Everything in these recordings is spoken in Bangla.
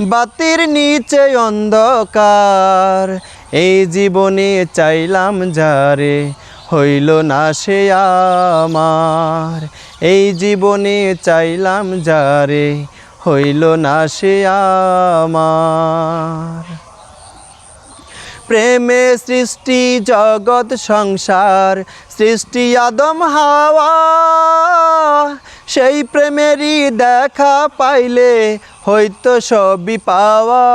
বাতির নিচে অন্ধকার। এই জীবনে চাইলাম যারে হইল না সে আমার। এই জীবনে চাইলাম যারে হইল না সে আমার। প্রেমে সৃষ্টি, জগৎ, সংসার, সৃষ্টি আদম হাওয়া। সেই প্রেমেরই দেখা পাইলে হয়তো সবই পাওয়া।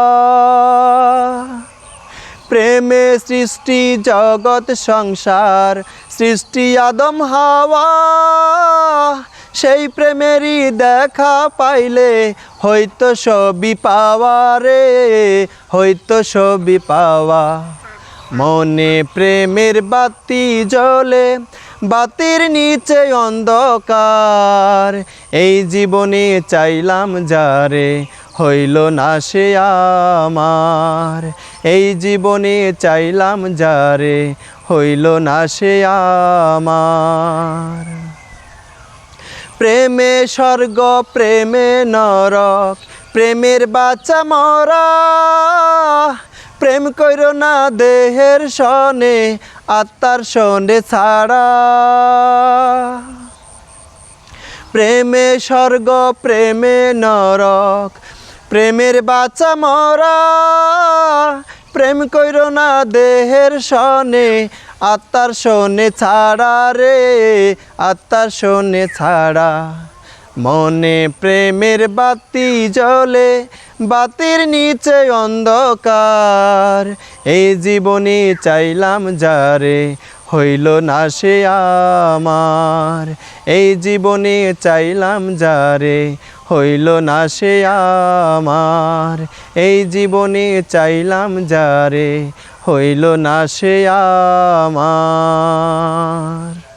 প্রেমে সৃষ্টি, জগৎ, সংসার, সৃষ্টি, আদম, হাওয়া। সেই প্রেমেরই দেখা পাইলে হয়তো সবই পাওয়া রে, হয়তো সবই পাওয়া। মনে প্রেমের বাতি জ্বলে, বাতির নিচে অন্ধকার। এই জীবনে চাইলাম যারে হইল না সে আমার। এই জীবনে চাইলাম যারে হইল না সে আমার। প্রেমে স্বর্গ, প্রেমে নরক, প্রেমের বাচ্চা মরা। প্রেম কইর না দেহের সনে, আত্মার সনে ছাড়া। প্রেমে স্বর্গ, প্রেমে নরক, প্রেমের বাচ্চা মরা। প্রেম কইর না দেহের সনে, আত্মার সনে ছাড়া রে, আত্মার সনে ছাড়া। মনে প্রেমের বাতি জ্বলে, বাতির নিচে অন্ধকার। এই জীবনে চাইলাম যারে হইল না সে আমার। এই জীবনে চাইলাম যারে হইল না সে আমার। এই জীবনে চাইলাম যারে হইল না সে আমার।